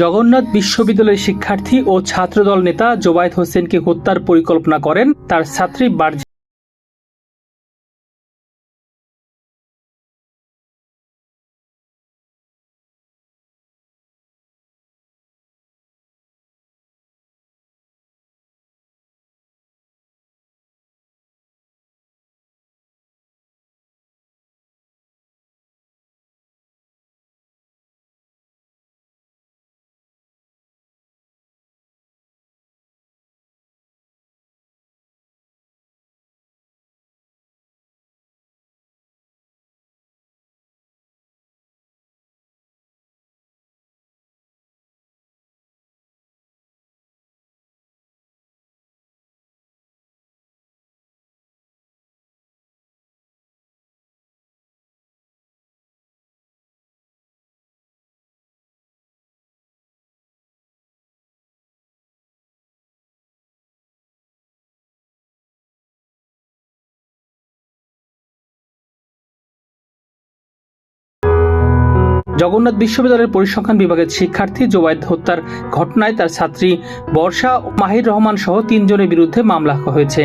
জগন্নাথ বিশ্ববিদ্যালয়ের শিক্ষার্থী ও ছাত্রদল নেতা জোবায়দ হোসেনকে হত্যার পরিকল্পনা করেন তার ছাত্রী বার্জি। জগন্নাথ বিশ্ববিদ্যালয়ের পরিসংখ্যান বিভাগের শিক্ষার্থী জোবায়দ হত্যার ঘটনায় তার ছাত্রী বর্ষা মাহির রহমান সহ তিনজনের বিরুদ্ধে মামলা হয়েছে।